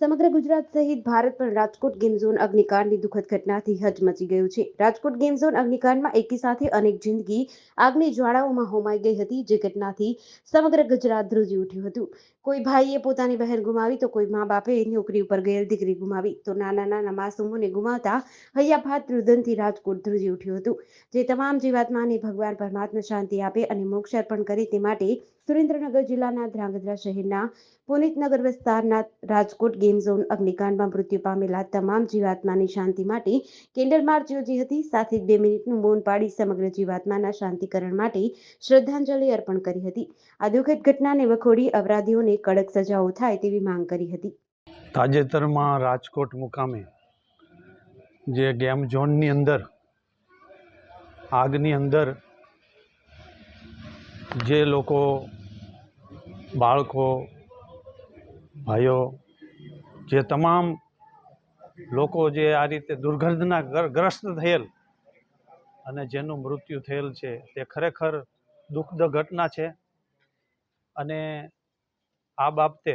સમગ્ર ગુજરાત સહિત ભારત પણ રાજકોટ ગેમ ઝોન અગ્નિકાંડની દુઃખદ ઘટનાથી હચમચી ગયું છે. રાજકોટ ગેમ ઝોન અગ્નિકાંડમાં એકી સાથે અનેક જિંદગી આગની જ્વાળાઓમાં હોમાઈ ગઈ હતી, જે ઘટનાથી સમગ્ર ગુજરાત ધ્રુજી ઉઠ્યું હતું. કોઈ ભાઈએ પોતાની બહેન ગુમાવી તો કોઈ મા બાપે નોકરી ઉપર ગયેલ દીકરી ગુમાવી તો નાના નાના માસુમોને ગુમાવતા હૈયાભાત રુદનથી રાજકોટ ધ્રુજી ઉઠ્યું હતું. જે તમામ જીવાત્માને ભગવાન પરમાત્મા શાંતિ આપે અને મોક્ષ અર્પણ કરે તે માટે સુરેન્દ્રનગર જિલ્લાના ધ્રાંગધ્રા શહેરના પુનિતનગર વિસ્તારના રાજકોટ ગેમ ઝોન, અગ્નિકાંડમાં મૃત્યુ પામેલા તમામ જીવાત્માની શાંતિ માટે કેન્ડલ માર્ચ યોજી હતી. સાથે બે મિનિટનું મૌન પાડી સમગ્ર જીવાત્માના શાંતિકરણ માટે શ્રદ્ધાંજલિ અર્પણ કરી હતી. આ દુઃખદ ઘટનાને વખોડી અપરાધીઓને કડક સજાઓ થાય તેવી માંગ કરી હતી. તાજેતરમાં રાજકોટ મુકામે જે ગેમ ઝોનની અંદર, આગની અંદર જે લોકો, બાળકો, ભાઈઓ જે તમામ લોકો જે આ રીતે દુર્ગંધના ગ્રસ્ત થયેલ અને જેનું મૃત્યુ થયેલ છે, તે ખરેખર દુઃખદ ઘટના છે. અને આ બાબતે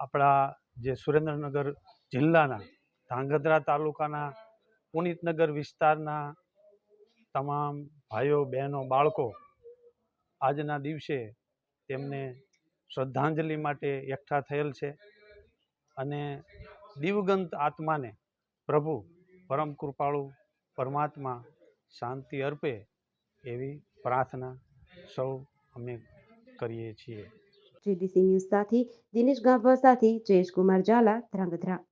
આપણા જે સુરેન્દ્રનગર જિલ્લાના, ધાંગધ્રા તાલુકાના, પુનિતનગર વિસ્તારના તમામ ભાઈઓ, બહેનો, બાળકો આજના દિવસે તેમને શ્રદ્ધાંજલિ માટે એકઠા થયેલ છે અને દિવગંત આત્માને પ્રભુ પરમ કૃપાળુ પરમાત્મા શાંતિ અર્પે એવી પ્રાર્થના સૌ અમે કરીએ છીએ. જીડીસી ન્યૂઝ સાથે દિનેશ ગાભા સાથે જયેશ કુમાર ઝાલા ધ્રાંગધ્રા.